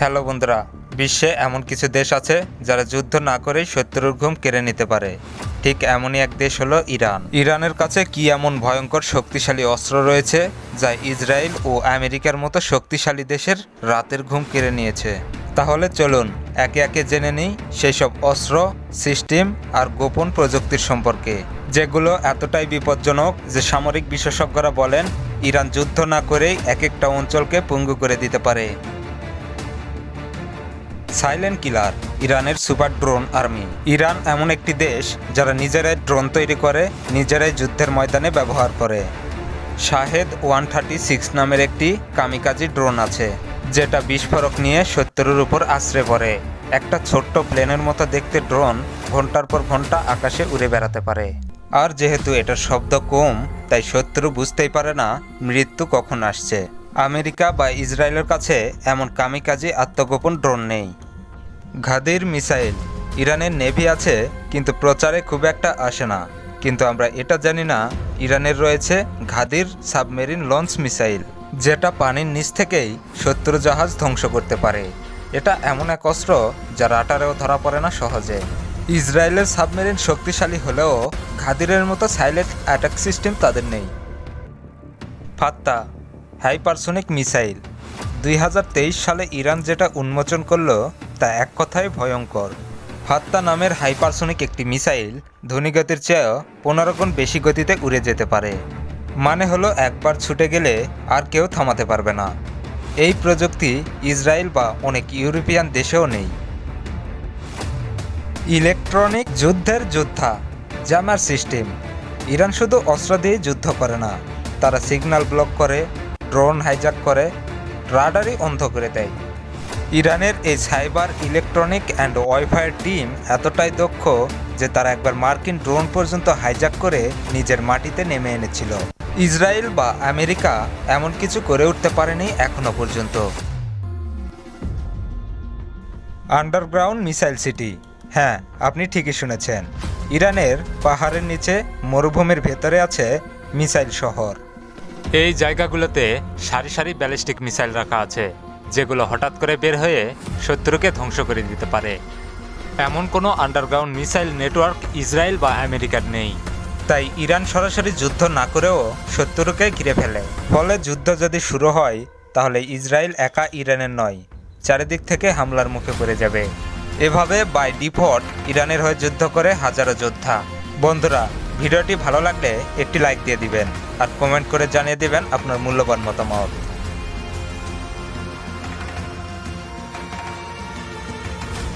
Hello বন্ধুরা, বিশ্বে এমন কিছু দেশ আছে যারা যুদ্ধ না করেই শত্রুর ঘুম কেড়ে নিতে পারে। ঠিক এমনই এক দেশ হলো ইরান। ইরানের কাছে কি এমন ভয়ঙ্কর শক্তিশালী অস্ত্র রয়েছে যা ইসরায়েল ও আমেরিকার মতো শক্তিশালী দেশের রাতের ঘুম কেড়ে নিয়েছে? তাহলে চলুন একে একে জেনে নিই সেই সব অস্ত্র, সিস্টেম আর গোপন প্রযুক্তির সম্পর্কে, যেগুলো এতটাই বিপজ্জনক যে সামরিক বিশেষজ্ঞরা বলেন, ইরান যুদ্ধ না করেই এক একটা অঞ্চলকে পঙ্গু করে দিতে পারে। সাইলেন্ট কিলার, ইরানের সুপার ড্রোন আর্মি। ইরান এমন একটি দেশ যারা নিজেরাই ড্রোন তৈরি করে, নিজেরাই যুদ্ধের ময়দানে ব্যবহার করে। শাহেদ ওয়ান থার্টি সিক্স নামের একটি কামিকাজি ড্রোন আছে, যেটা বিস্ফোরক নিয়ে শত্রুর উপর আশ্রে পড়ে। একটা ছোট্ট প্লেনের মতো দেখতে ড্রোন ঘণ্টার পর ঘণ্টা আকাশে উড়ে বেড়াতে পারে। আর যেহেতু এটার শব্দ কম, তাই শত্রু বুঝতেই পারে না মৃত্যু কখন আসছে। আমেরিকা বা ইসরায়েলের কাছে এমন কামিকাজি আত্মগোপন ড্রোন নেই। ঘাদির মিসাইল। ইরানের নেভি আছে, কিন্তু প্রচারে খুব একটা আসে না। কিন্তু আমরা এটা জানি না, ইরানের রয়েছে ঘাদির সাবমেরিন লঞ্চ মিসাইল, যেটা পানির নিচ থেকেই শত্রু জাহাজ ধ্বংস করতে পারে। এটা এমন এক অস্ত্র যা রাটারেও ধরা পড়ে না সহজে। ইসরায়েলের সাবমেরিন শক্তিশালী হলেও ঘাদিরের মতো সাইলেন্ট অ্যাটাক সিস্টেম তাদের নেই। Fattah, hypersonic missile. দুই হাজার তেইশ সালে ইরান যেটা উন্মোচন করল তা এক কথায় ভয়ঙ্কর। ফাত্তা নামের হাইপারসোনিক একটি মিসাইল ধ্বনিগতির চেয়েও পনেরো গুণ বেশি গতিতে উড়ে যেতে পারে। মানে হলো একবার ছুটে গেলে আর কেউ থামাতে পারবে না। এই প্রযুক্তি ইসরায়েল বা অনেক ইউরোপিয়ান দেশেও নেই। ইলেকট্রনিক যুদ্ধের যোদ্ধা, জামার সিস্টেম। ইরান শুধু অস্ত্র দিয়ে যুদ্ধ করে না, তারা সিগন্যাল ব্লক করে, ড্রোন হাইজ্যাক করে, রাডারই অন্ধ করে দেয়। ইরানের এই cyber electronic and wifi team এতটাই দক্ষ যে তারা একবার মার্কিন ড্রোন পর্যন্ত হাইজ্যাক করে নিজের মাটিতে নেমে এনেছিল। ইসরায়েল বা আমেরিকা এমন কিছু করে উঠতে পারেনি এখনও পর্যন্ত। Underground missile city. হ্যাঁ আপনি ঠিকই শুনেছেন। ইরানের পাহাড়ের নিচে মরুভূমির ভেতরে আছে মিসাইল শহর। এই জায়গাগুলোতে সারি সারি ব্যালিস্টিক মিসাইল রাখা আছে। যেগুলো হঠাৎ করে বের হয়ে শত্রুকে ধ্বংস করে দিতে পারে। এমন কোনো আন্ডারগ্রাউন্ড মিসাইল নেটওয়ার্ক ইসরায়েল বা আমেরিকার নেই। তাই ইরান সরাসরি যুদ্ধ না করেও শত্রুকে ঘিরে ফেলে। ফলে যুদ্ধ যদি শুরু হয়, তাহলে ইসরায়েল একা ইরানের নয়, চারিদিক থেকে হামলার মুখে পড়ে যাবে। এভাবে বাই ডিফল্ট ইরানের হয়ে যুদ্ধ করে হাজারো যোদ্ধা। বন্ধুরা, ভিডিওটি ভালো লাগলে একটি লাইক দিয়ে দিবেন। আর কমেন্ট করে জানিয়ে দিবেন আপনার মূল্যবান মতামত।